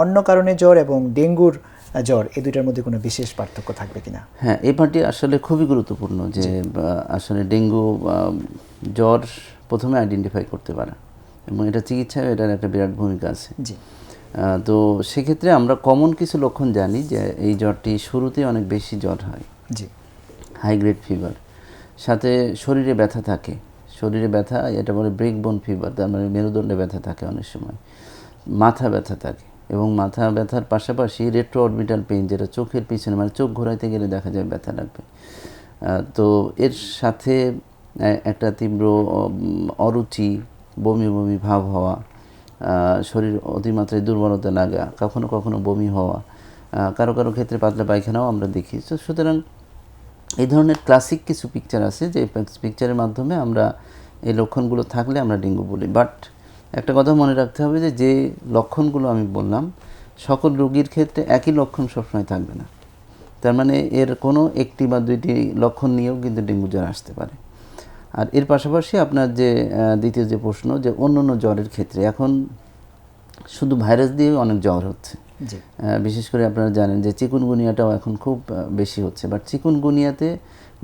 অন্য কারণে জ্বর এবং ডেঙ্গুর জ্বর এই দুইটার মধ্যে কোনো বিশেষ পার্থক্য থাকবে কিনা? হ্যাঁ এই পার্টি আসলে খুবই গুরুত্বপূর্ণ যে আসলে ডেঙ্গু জ্বর প্রথমে আইডেন্টিফাই করতে পারা। এবং এটা চিকিৎসায় এটার একটা বিরাট ভূমিকা আছে। জি। তো সেক্ষেত্রে আমরা কমন কিছু লক্ষণ জানি যে এই জ্বরটি শুরুতে অনেক বেশি জ্বর হয়। জি। হাই গ্রেড ফিভার সাথে শরীরে ব্যথা থাকে। শরীরে ব্যথা এটা বলে ব্রেক বোন ফিভার তার মানে মেরুদণ্ডে ব্যথা থাকে অনেক সময়। মাথা ব্যথা থাকে। এবং মাথা ব্যথার পাশাপাশি রেট্রো অরবিটাল পেইন যেটা চোখের পিছনে মানে চোখ ঘোরাইতে গেলে দেখা যায় ব্যথা লাগবে। তো এর সাথে একটা তীব্র অরুচি, বমি বমি ভাব হওয়া শরীর অতিমাত্রায় দুর্বলতা লাগা, কখনো কখনো বমি হওয়া কারও কারও ক্ষেত্রে পাতলা পায়খানাও আমরা দেখি। তো সুতরাং এই ধরনের ক্লাসিক কিছু পিকচার আছে, যে পিকচারের মাধ্যমে আমরা এই লক্ষণগুলো থাকলে আমরা ডেঙ্গু বলি। বাট একটা কথা মনে রাখতে হবে যে যে লক্ষণগুলো আমি বললাম, সকল রোগীর ক্ষেত্রে একই লক্ষণ সবসময় থাকবে না। তার মানে এর কোনো একটি বা দুইটি লক্ষণ নিয়েও কিন্তু ডেঙ্গু জ্বর আসতে পারে। আর এর পাশাপাশি আপনার যে দ্বিতীয় যে প্রশ্ন যে অন্য অন্য জ্বরের ক্ষেত্রে, এখন শুধু ভাইরাস দিয়ে অনেক জ্বর হচ্ছে। বিশেষ করে আপনারা জানেন যে চিকুনগুনিয়াটাও এখন খুব বেশি হচ্ছে। বাট চিকুনগুনিয়াতে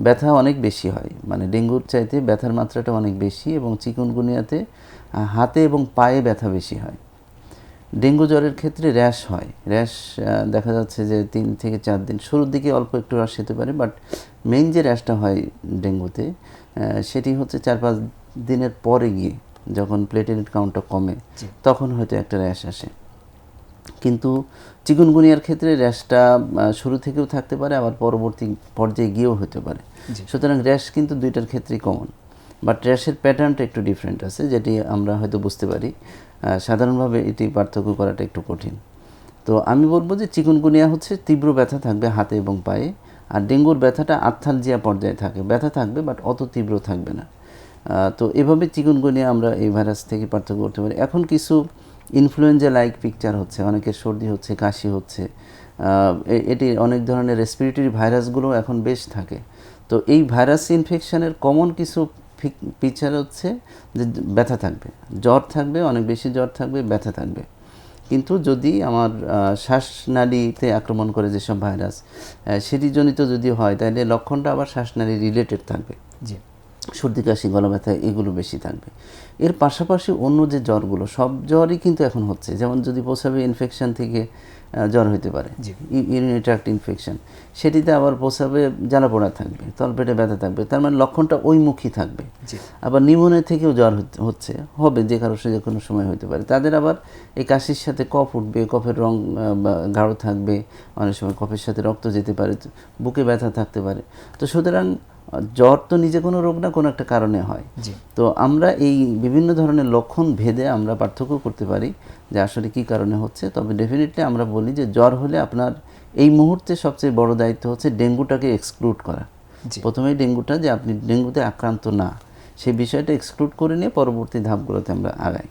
ব্যথা অনেক বেশি হয়। মানে ডেঙ্গুর চাইতে ব্যথার মাত্রাটা অনেক বেশি এবং চিকুনগুনিয়াতে হাতে এবং পায়ে ব্যথা বেশি হয়। ডেঙ্গু জ্বরের ক্ষেত্রে র্যাশ হয়। র্যাশ দেখা যাচ্ছে যে তিন থেকে চার দিন শুরুর দিকে অল্প একটু র্যাশ হতে পারে বাট মেইন যে র্যাশটা হয় ডেঙ্গুতে সেটি হচ্ছে চার পাঁচ দিনের পরে গিয়ে যখন প্লেটেলেট কাউন্টটা কমে তখন হয়তো একটা র্যাশ আসে। কিন্তু চিকুনগুনিয়ার ক্ষেত্রে র্যাশটা শুরু থেকেও থাকতে পারে আবার পরবর্তী পর্যায়ে গিয়েও হতে পারে। সুতরাং র্যাশ কিন্তু দুইটার ক্ষেত্রেই কমন বাট র্যাশের প্যাটার্নটা একটু ডিফারেন্ট আছে যেটি আমরা হয়তো বুঝতে পারি। সাধারণভাবে এটি পার্থক্য করাটা একটু কঠিন। তো আমি বলব যে চিকুনগুনিয়া হচ্ছে তীব্র ব্যথা থাকবে হাতে এবং পায়ে আর ডেঙ্গুর ব্যথাটা আর্থালজিয়া পর্যায়ে থাকে। ব্যথা থাকবে বাট অত তীব্র থাকবে না। তো এভাবে চিকুনগুনিয়া আমরা এই ভাইরাস থেকে পার্থক্য করতে পারি। এখন কিছু ইনফ্লুয়েঞ্জা লাইক পিকচার হচ্ছে অনেকের সর্দি হচ্ছে, কাশি হচ্ছে এটি অনেক ধরনের রেসপিরেটরি ভাইরাসগুলো এখন বেশ থাকে। তো এই ভাইরাস ইনফেকশনের কমন কিছু পিকচার হচ্ছে যে ব্যথা থাকবে। জ্বর থাকবে, অনেক বেশি জ্বর থাকবে, ব্যথা থাকবে। কিন্তু যদি আমার শ্বাসনালীতে আক্রমণ করে যেসব ভাইরাস সেটি জনিত যদি হয়, তাহলে লক্ষণটা আবার শ্বাসনালী রিলেটেড থাকবে। জি। সর্দি কাশি গলা ব্যথা এগুলো বেশি থাকবে। এর পাশাপাশি অন্য যে জ্বরগুলো সব জ্বরই কিন্তু এখন হচ্ছে। যেমন যদি প্রসাবে ইনফেকশন থেকে জ্বর হতে পারে। ইউরিনারি ট্র্যাক্ট ইনফেকশন সেটিতে আবার প্রসাবে জ্বালা পোড়া থাকবে তলপেটে ব্যথা থাকবে তার মানে লক্ষণটা ওইমুখী থাকবে। আবার নিউমোনিয়া থেকেও জ্বর হচ্ছে হবে যে কারও সে যে কোনো সময় হতে পারে। তাদের আবার এই কাশির সাথে কফ উঠবে কফের রং বা গাঢ় থাকবে অনেক সময় কফের সাথে রক্ত যেতে পারে বুকে ব্যথা থাকতে পারে। তো সুতরাং জ্বর তো নিজে কোনো রোগ না কোনো একটা কারণে হয়। তো আমরা এই বিভিন্ন ধরনের লক্ষণ ভেদে আমরা পার্থক্য করতে পারি যে আসলে কি কারণে হচ্ছে। তবে ডেফিনেটলি আমরা বলি যে জ্বর হলে আপনার এই মুহূর্তে সবচেয়ে বড় দায়িত্ব হচ্ছে ডেঙ্গুটাকে এক্সক্লুড করা। প্রথমেই ডেঙ্গুটা যে আপনি ডেঙ্গুতে আক্রান্ত না সেই বিষয়টা এক্সক্লুড করে নিয়ে পরবর্তী ধাপগুলোতে আমরা আগাই।